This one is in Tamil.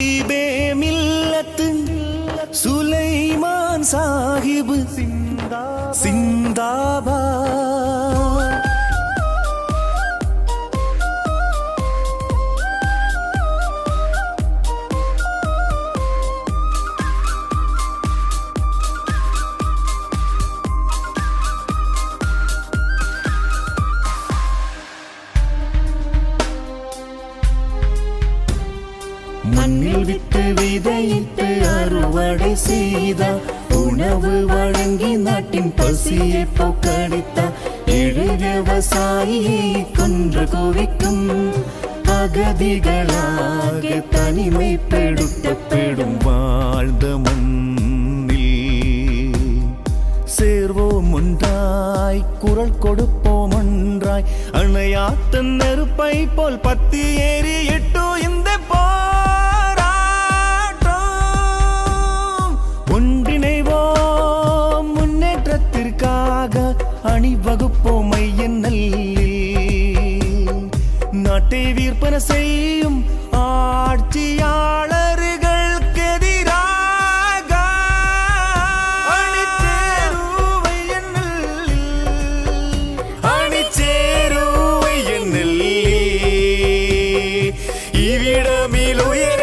ஹபீபே மில்லத்து சுலைமான் சாஹிப். சிந்தாபா மண்ணில் விட்டு விதையிட்டு அறுவடை செய்தா உணவு வழங்கி நாட்டின் பசியை போக்கடித்தா ஏழு விவசாயியை கொன்று குவிக்கும் அகதிகளாக தனிமை பெடுத்த பெடும் வாழ்ந்த மண்ணில் சேர்வோம் ஒன்றாய் குரல் கொடுப்போம் ஒன்றாய். அணையாத்த நெருப்பை போல் பத்தி ஏறி எட்டோ இந்த அணிவகுப்போம் ஐயநல்லில் நாட்டை விற்பன செய்யும் ஆட்சியாளர்களுக்கெதிராக அணிச்சேருவை எண்ணெல்லே இவ்விடமில் உயர